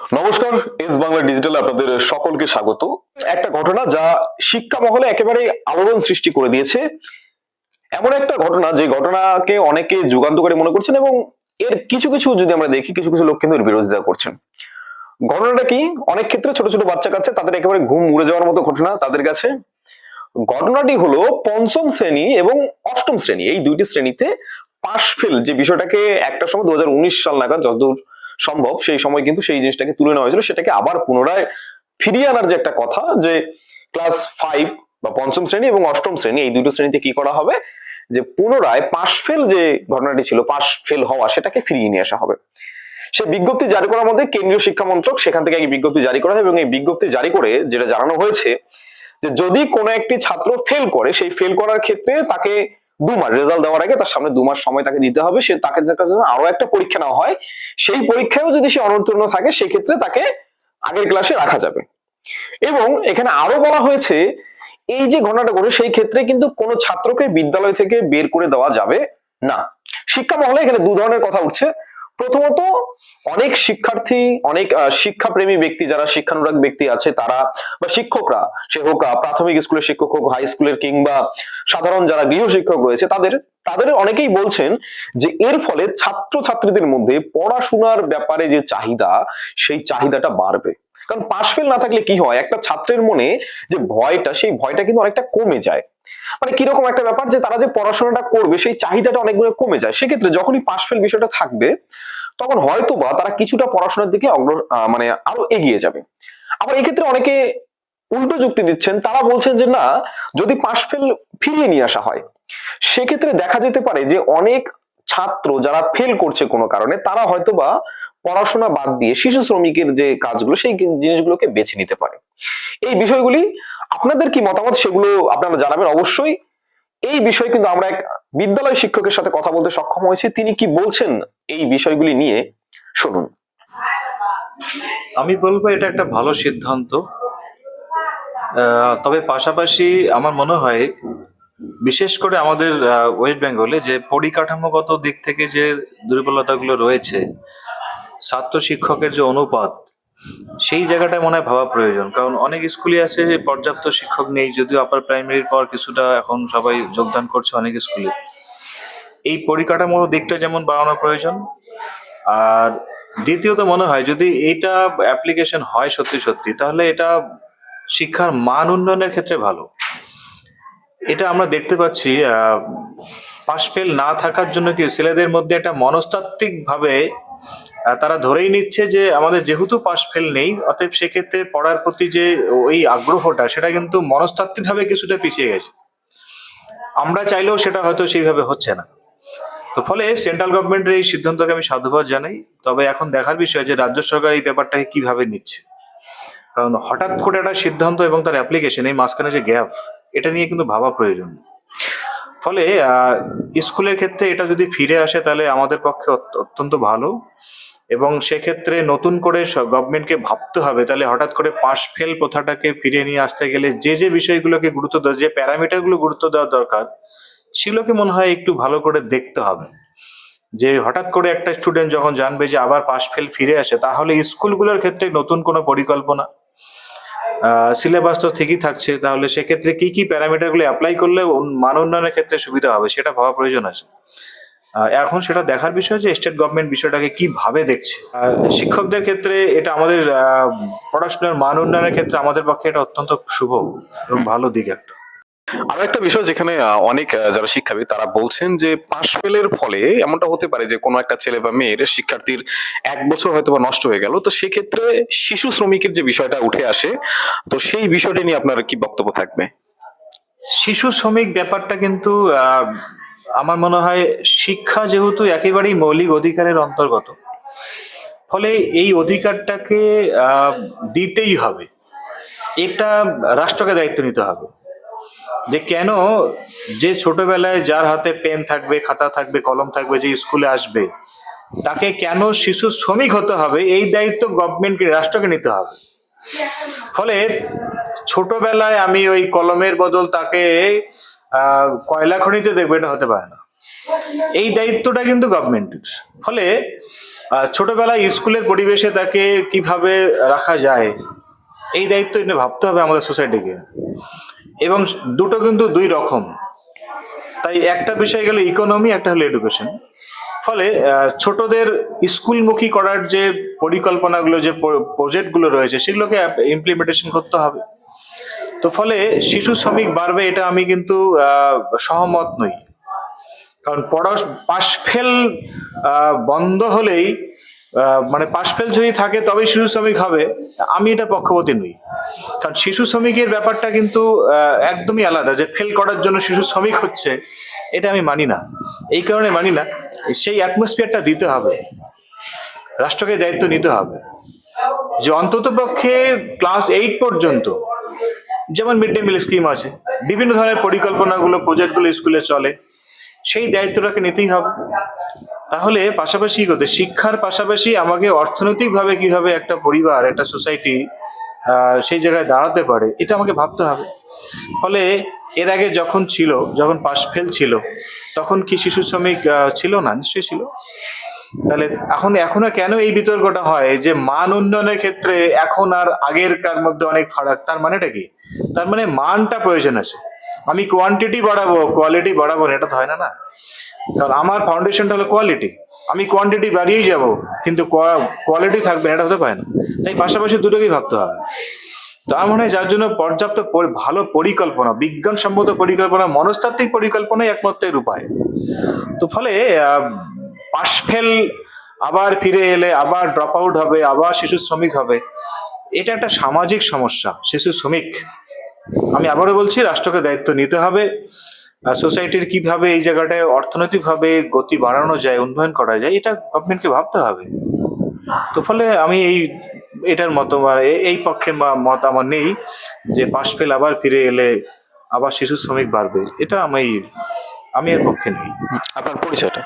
নমস্কার, S Bangla digital আপনাদের সকলকে স্বাগত। একটা ঘটনা যা শিক্ষা মহলে একেবারে আলোড়ন সৃষ্টি করে দিয়েছে। এমন একটা ঘটনা, যে ঘটনাকে অনেকে যুগান্তকারী মনে করছেন এবং এর কিছু কিছু যদি আমরা দেখি, কিছু কিছু লোক কিন্তু এর বিরোধিতা করছেন। ঘটনাটা কি? অনেক ক্ষেত্রে ছোট ছোট বাচ্চা কাচ্চা, তাদের একেবারে ঘুম উড়ে যাওয়ার মতো ঘটনা তাদের কাছে। ঘটনাটি হলো পঞ্চম শ্রেণি এবং অষ্টম শ্রেণি। এই দুইটি শ্রেণীতে পাশ ফেল, যে বিষয়টাকে একটা সময় দু হাজার উনিশ সাল নাগাদ যতদূর সম্ভব, সেই সময় কিন্তু সেই জিনিসটাকে তুলে নেওয়া হয়েছিল, সেটাকে আবার পুনরায় ফিরিয়ে আনার যে একটা কথা যে ক্লাস ফাইভ বা পঞ্চম শ্রেণি এবং অষ্টম শ্রেণি, এই দুটো শ্রেণীতে কি করা হবে? যে পুনরায় পাশ ফেল যে ঘটনাটি ছিল পাশ ফেল হওয়া, সেটাকে ফিরিয়ে নিয়ে আসা হবে। সে বিজ্ঞপ্তি জারি করার মধ্যে কেন্দ্রীয় শিক্ষা মন্ত্রক সেখান থেকে এই বিজ্ঞপ্তি জারি করা হয় এবং এই বিজ্ঞপ্তি জারি করে যেটা জানানো হয়েছে যে যদি কোনো একটি ছাত্র ফেল করে, সেই ফেল করার ক্ষেত্রে তাকে দু মাস রেজাল্ট দেওয়ার আগে তার সামনে দু মাস সময় তাকে দিতে হবে। সে তাকে আরও একটা পরীক্ষা নেওয়া হয়, সেই পরীক্ষায়ও যদি সে অনুত্তীর্ণ থাকে সেই ক্ষেত্রে তাকে আগের ক্লাসে রাখা যাবে। এবং এখানে আরও বলা হয়েছে, এই যে ঘটনাটা ঘটে, সেই ক্ষেত্রে কিন্তু কোনো ছাত্রকে বিদ্যালয় থেকে বের করে দেওয়া যাবে না। শিক্ষা মহলে এখানে দু ধরনের কথা উঠছে। প্রথমত অনেক শিক্ষার্থী, অনেক শিক্ষাপ্রেমী ব্যক্তি, যারা শিক্ষানুরাগ ব্যক্তি আছে, তারা বা শিক্ষকরা, সে হোক প্রাথমিক স্কুলের শিক্ষক হোক হাই স্কুলের কিংবা সাধারণ যারা গৃহ শিক্ষক রয়েছে, তাদের তাদের অনেকেই বলছেন যে এর ফলে ছাত্র ছাত্রীদের মধ্যে পড়াশোনার ব্যাপারে যে চাহিদা, সেই চাহিদাটা বাড়বে। কারণ পাশ ফেল না থাকলে কি হয়? একটা ছাত্রের মনে যে ভয়টা, সেই ভয়টা কিন্তু অনেকটা কমে যায়। মানে কীরকম একটা ব্যাপার যে তারা যে পড়াশোনাটা করবে, সেই চাহিদাটা অনেক গুণে কমে যায়। সেক্ষেত্রে যখনই পাশ ফেল বিষয়টা থাকবে, তখন হয়তো বা তারা কিছুটা পড়াশোনার দিকে অগ্র মানে আরও এগিয়ে যাবে। আবার এক্ষেত্রে অনেকে উল্টো যুক্তি দিচ্ছেন। তারা বলছেন যে না, যদি পাশ ফেল ফিরিয়ে নিয়ে আসা হয়, সেক্ষেত্রে দেখা যেতে পারে যে অনেক ছাত্র যারা ফেল করছে কোনো কারণে, তারা হয়তো বা পড়াশোনা বাদ দিয়ে শিশু শ্রমিকের যে কাজগুলো, সেই জিনিসগুলোকে বেছে নিতে পারে। এই বিষয়গুলি আপনাদের কি মতামত সেগুলো আপনারা জানাবেন অবশ্যই। এই বিষয়ে কিন্তু আমরা এক বিদ্যালয় শিক্ষকের সাথে কথা বলতে সক্ষম হয়েছি। তিনি কি বলছেন এই বিষয়গুলি নিয়ে? শুনুন। আমি বলব এটা একটা ভালো সিদ্ধান্ত। তবে পাশাপাশি আমার মনে হয়, বিশেষ করে আমাদের ওয়েস্ট বেঙ্গলে যে পরিকাঠামোগত দিক থেকে যে দুর্বলতাগুলো রয়েছে ছাত্র শিক্ষকের যে অনুপাত সেই জায়গাটা মনে হয় ভাবা প্রয়োজন। কারণ অনেক স্কুলে আছে যে পর্যাপ্ত শিক্ষক নেই যদিও আপার প্রাইমারির পর কিছুটা এখন সবাই যোগদান করছে অনেক স্কুলে। এই পরিকাঠামোর দিকটা যেমন বাড়ানো প্রয়োজন আর দ্বিতীয়ত মনে হয় যদি এইটা অ্যাপ্লিকেশন হয় সত্যি সত্যি তাহলে এটা শিক্ষার মান উন্নয়নের ক্ষেত্রে ভালো। এটা আমরা দেখতে পাচ্ছি পাশ ফেল না থাকার জন্য কি ছেলেদের মধ্যে একটা মনস্তাত্ত্বিক ভাবে আহ, তারা ধরেই নিচ্ছে যে আমাদের যেহেতু পাশ ফেল নেই, অতএব সেক্ষেত্রে পড়ার প্রতি যে ওই আগ্রহটা, সেটা কিন্তু মনস্তাত্ত্বিক ভাবে কিছুটা পিছিয়ে গেছে। আমরা চাইলেও সেটা হয়তো সেইভাবে হচ্ছে না। তো ফলে সেন্ট্রাল গভর্নমেন্টের এই সিদ্ধান্তকে আমি সাধুবাদ জানাই। তবে এখন দেখার বিষয় যে রাজ্য সরকার এই ব্যাপারটাকে কীভাবে নিচ্ছে। কারণ হঠাৎ করে একটা সিদ্ধান্ত এবং তার অ্যাপ্লিকেশন এই মাঝখানে যে গ্যাপ এটা নিয়ে কিন্তু ভাবা প্রয়োজন। ফলে স্কুলের ক্ষেত্রে এটা যদি ফিরে আসে, তাহলে আমাদের পক্ষে অত্যন্ত ভালো। এবং সেক্ষেত্রে নতুন করে গভর্নমেন্টকে ভাবতে হবে। তাহলে হঠাৎ করে পাশ ফেল প্রথাটাকে ফিরিয়ে নিয়ে আসতে গেলে যে যে বিষয়গুলোকে গুরুত্ব দেওয়া, যে প্যারামিটারগুলো গুরুত্ব দেওয়া দরকার, সেগুলোকে মনে হয় একটু ভালো করে দেখতে হবে। যে হঠাৎ করে একটা স্টুডেন্ট যখন জানবে যে আবার পাশ ফেল ফিরে আসে, তাহলে স্কুলগুলোর ক্ষেত্রে নতুন কোনো পরিকল্পনা সিলেবাস তো ঠিকই থাকছে, তাহলে সেক্ষেত্রে কি কি প্যারামিটারগুলো অ্যাপ্লাই করলে মান উন্নয়নের ক্ষেত্রে সুবিধা হবে, সেটা ভাবা প্রয়োজন আছে। এখন সেটা দেখার বিষয় যে স্টেট গভর্নমেন্ট বিষয়টাকে কীভাবে দেখছে। শিক্ষকদের ক্ষেত্রে এটা আমাদের পড়াশোনার মান উন্নয়নের ক্ষেত্রে আমাদের পক্ষে এটা অত্যন্ত শুভ এবং ভালো দিক একটা। আরও একটা বিষয় যেখানে অনেক যারা শিক্ষাবিদ তারা বলছেন যে পাশ ফেলের ফলে এমনটা হতে পারে যে কোনো একটা ছেলে বা মেয়ের শিক্ষার্থীর এক বছর হয়তো বা নষ্ট হয়ে গেল। তো সেক্ষেত্রে শিশু শ্রমিকের যে বিষয়টা উঠে আসে তো সেই বিষয়টা নিয়ে আপনার কি বক্তব্য থাকবে? শিশু শ্রমিক ব্যাপারটা কিন্তু আহ, আমার মনে হয় শিক্ষা যেহেতু একেবারেই মৌলিক অধিকারের অন্তর্গত, ফলে এই অধিকারটাকে দিতেই হবে। এটা রাষ্ট্রকে দায়িত্ব নিতে হবে। যে কেন যে ছোটবেলায় যার হাতে পেন থাকবে, খাতা থাকবে, কলম থাকবে, যে স্কুলে আসবে, তাকে কেন শিশু শ্রমিক হতে হবে, এই দায়িত্ব গভর্নমেন্টকে, রাষ্ট্রকে নিতে হবে। ফলে ছোটবেলায় আমি ওই কলমের বদল তাকে কয়লা খনিতে দেখব এটা হতে পারে না। এই দায়িত্বটা কিন্তু গভর্নমেন্টের ফলে ছোটবেলায় স্কুলের পরিবেশে তাকে কীভাবে রাখা যায়, এই দায়িত্ব এটা ভাবতে হবে আমাদের সোসাইটিকে এবং দুটো কিন্তু দুই রকম। তাই একটা বিষয় গেল ইকোনমি একটা হলো এডুকেশন ফলে ছোটদের স্কুলমুখী করার যে পরিকল্পনাগুলো, যে প্রজেক্টগুলো রয়েছে, সেগুলোকে ইমপ্লিমেন্টেশন করতে হবে। তো ফলে শিশু শ্রমিক বাড়বে এটা আমি কিন্তু সহমত নই। কারণ পড়া পাশ ফেল বন্ধ হলেই মানে পাশ ফেল যদি থাকে তবেই শিশু শ্রমিক হবে। আমি এটা পক্ষপাতী নই। কারণ শিশু শ্রমিকের ব্যাপারটা কিন্তু একদমই আলাদা যে ফেল করার জন্য শিশু শ্রমিক হচ্ছে, এটা আমি মানি না। এই কারণে মানি না, সেই অ্যাটমসফিয়ারটা দিতে হবে। রাষ্ট্রকে দায়িত্ব নিতে হবে। যে অন্তত পক্ষে ক্লাস এইট পর্যন্ত যেমন মিড ডে মিল স্কিম আছে, বিভিন্ন ধরনের পরিকল্পনাগুলো প্রজেক্টগুলো স্কুলে চলে, সেই দায়িত্বটাকে নিতেই হবে। তাহলে পাশাপাশি করতে? শিক্ষার পাশাপাশি আমাকে অর্থনৈতিকভাবে কীভাবে একটা পরিবার, একটা সোসাইটি সেই জায়গায় দাঁড়াতে পারে, এটা আমাকে ভাবতে হবে। ফলে এর আগে যখন ছিল, যখন পাশ ফেল ছিল, তখন কি শিশু শ্রমিক ছিল না? নিশ্চয়ই ছিল। তাহলে এখন, এখনও কেন এই বিতর্কটা হয়? যে মান উন্নয়নের ক্ষেত্রে এখন আর আগেরকার মধ্যে অনেক ফারাক। তার মানেটা কি? তার মানে মানটা প্রয়োজন আছে। আমি কোয়ান্টিটি বাড়াবো কোয়ালিটি বাড়াবো এটা তো হয় না না? কারণ আমার ফাউন্ডেশনটা হলো কোয়ালিটি আমি কোয়ান্টিটি বাড়িয়েই যাব, কিন্তু কোয়ালিটি থাকবে না, এটা হতে পারে না। তাই পাশাপাশি দুটোকেই ভাবতে হবে। তো আমার মনে হয় যার জন্য পর্যাপ্ত ভালো পরিকল্পনা, বিজ্ঞানসম্মত পরিকল্পনা, মনস্তাত্ত্বিক পরিকল্পনাই একমাত্র এর উপায়। তো ফলে পাশ ফেল, আবার ফিরে এলে, আবার ড্রপ আউট হবে, আবার শিশু শ্রমিক হবে। এটা একটা সামাজিক সমস্যা, শিশু শ্রমিক। আমি আবারও বলছি, রাষ্ট্রকে দায়িত্ব নিতে হবে। সোসাইটির কীভাবে এই জায়গাটায় অর্থনৈতিকভাবে গতি বাড়ানো যায়, উন্নয়ন করা যায়, এটা গভর্নমেন্টকে ভাবতে হবে। তো ফলে আমি এই, এটার মতো এই পক্ষের মত আমার নেই যে পাশ ফেল, আবার ফিরে এলে, আবার শিশু শ্রমিক বাড়বে। এটা আমি আমি এর পক্ষে নেই। আপনার পরিচয়টা?